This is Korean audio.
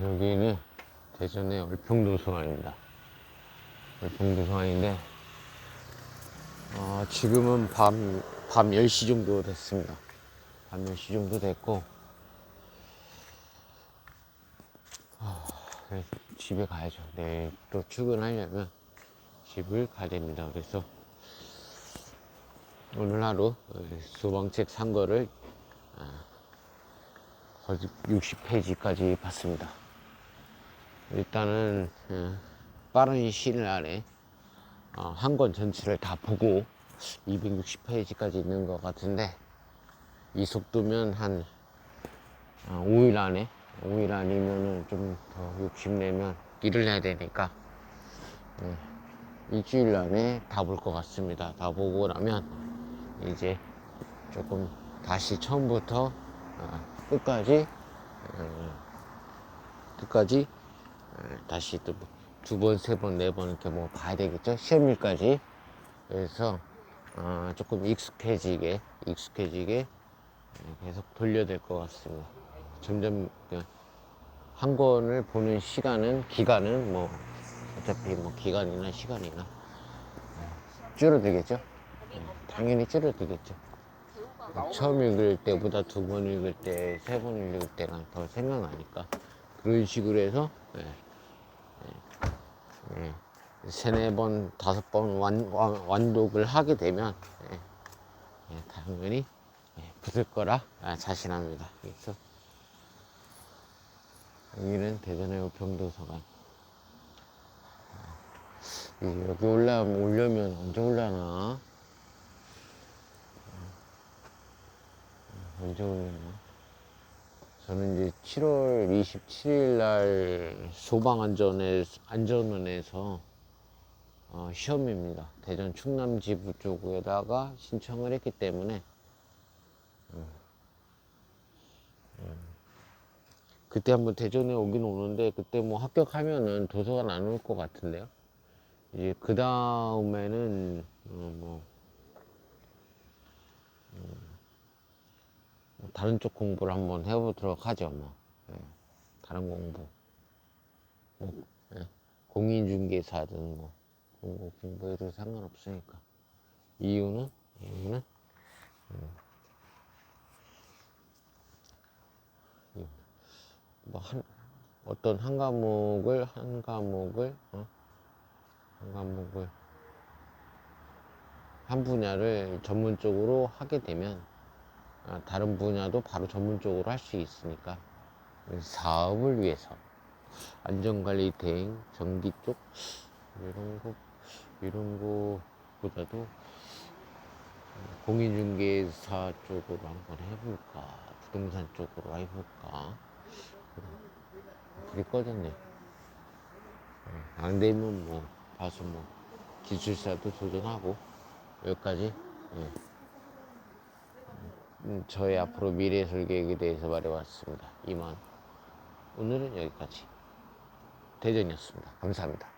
여기는 대전의 얼평도서관입니다. 얼평도서관인데 어, 지금은 밤, 밤 10시 정도 됐습니다. 밤 10시 정도 됐고 아, 그래서 집에 가야죠. 내일 또 출근하려면 집을 가야 됩니다. 그래서 오늘 하루 소방책 산 거를 아, 거의 60페이지까지 봤습니다. 일단은 어, 빠른 시일 안에 어, 한권 전체를 다 보고 260페이지까지 있는 것 같은데 이 속도면 한 5일 안에 5일 아니면은 좀 더 욕심내면 일을 해야 되니까 네, 일주일 안에 다 볼 것 같습니다. 다 보고 나면 이제 조금 다시 처음부터 어, 끝까지 어, 끝까지 어, 다시 또 두 번, 세 번, 네 번 이렇게 뭐 봐야 되겠죠? 시험일까지. 그래서 어, 조금 익숙해지게, 익숙해지게 계속 돌려야 될 것 같습니다. 점점 그한 권을 보는 시간은, 기간은 뭐 어차피 뭐 기간이나 시간이나 어, 줄어들겠죠? 어, 당연히 줄어들겠죠. 처음 읽을 때보다 두 번 읽을 때, 세 번 읽을 때가 더 생각나니까 그런 식으로 해서 예, 세네 번, 다섯 번 완독을 하게 되면 예, 예, 당연히 예, 붙을 거라 아, 자신합니다. 그래서 여기는 대전의 우평도서관. 이 여기 올라 오려면 언제 올라나? 언제 올려나? 저는 이제 7월 27일 날 소방안전에, 안전원에서 어, 시험입니다. 대전 충남지부 쪽에다가 신청을 했기 때문에 음, 음. 그때 한번 대전에 오긴 오는데 그때 뭐 합격하면은 도서관 안 올 것 같은데요. 이제 그 다음에는 어, 뭐 뭐 다른 쪽 공부를 한번 해보도록 하죠. 뭐 예, 다른 공부, 뭐 예, 공인중개사든 뭐 공부 공부해도 상관없으니까 이유는 이유는 뭐한 어떤 한 과목을 한 과목을 어? 한 과목을 한 분야를 전문적으로 하게 되면 아, 다른 분야도 바로 전문적으로 할 수 있으니까 사업을 위해서 안전관리 대행 전기 쪽 이런 거 이런 거보다도 공인중개사 쪽으로 한번 해볼까 부동산 쪽으로 해볼까. 그랬거든요. 안 되면 뭐 봐서 뭐 기술사도 도전하고 여기까지. 예. 음, 저의 앞으로 미래 설계에 대해서 말해봤습니다. 이만 오늘은 여기까지 대전이었습니다. 감사합니다.